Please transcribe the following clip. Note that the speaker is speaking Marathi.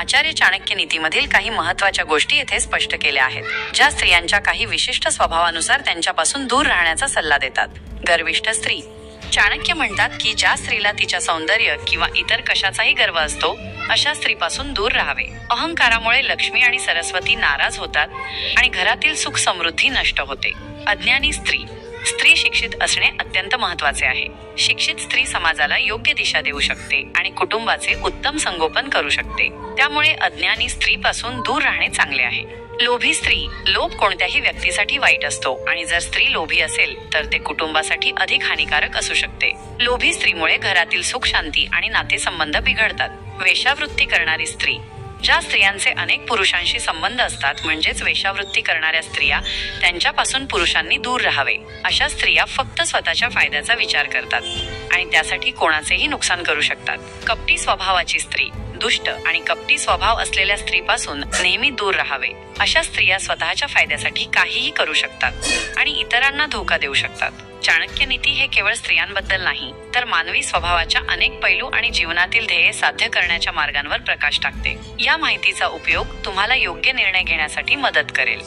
आचार्य चाणक्य नीतीमधील काही महत्त्वाच्या गोष्टी येथे स्पष्ट केल्या आहेत ज्या स्त्रियांच्या काही विशिष्ट स्वभावानुसार त्यांच्यापासून दूर राहण्याचा सल्ला देतात. गर्विष्ठ स्त्री. चाणक्य म्हणतात की ज्या स्त्रीला तिच्या सौंदर्य किंवा इतर कशाचाही गर्व असतो अशा स्त्रीपासून दूर राहावे. अहंकारामुळे लक्ष्मी आणि सरस्वती नाराज होतात आणि घरातील सुख समृद्धी नष्ट होते. अज्ञानी स्त्री स्त्री. शिक्षित असणे अत्यंत महत्त्वाचे आहे. शिक्षित स्त्री समाजाला योग्य दिशा देऊ शकते आणि कुटुंबाचे उत्तम संगोपन करू शकते. त्यामुळे अज्ञानी स्त्रीपासून दूर राहणे चांगले आहे. लोभी स्त्री लोभ कोणत्याही व्यक्तीसाठी वाईट असतो आणि जर स्त्री लोभी असेल तर ते कुटुंबासाठी अधिक हानिकारक असू शकते. लोभी स्त्रीमुळे घरातील सुख शांती आणि नातेसंबंध बिघडतात. वेशावृत्ती करणारी स्त्री ज्या स्त्रियांचे अनेक पुरुषांशी संबंध असतात म्हणजेच वेशावृत्ती करणाऱ्या स्त्रिया त्यांच्यापासून पुरुषांनी दूर राहावे. अशा स्त्रिया फक्त स्वतःच्या फायद्याचा विचार करतात आणि त्यासाठी कोणाचेही नुकसान करू शकतात. कपटी स्वभावाची स्त्री दुष्ट आणि कपटी स्वभाव असलेल्या स्त्रीपासून नेहमी दूर राहावे. अशा स्त्रिया स्वतःच्या फायद्यासाठी काहीही करू शकतात आणि इतरांना धोका देऊ शकतात. चाणक्य नीती हे केवळ स्त्रियांबद्दल नाही तर मानवी स्वभावाच्या अनेक पैलू आणि जीवनातील ध्येय साध्य करण्याच्या मार्गांवर प्रकाश टाकते. या माहितीचा उपयोग तुम्हाला योग्य निर्णय घेण्यासाठी मदत करेल.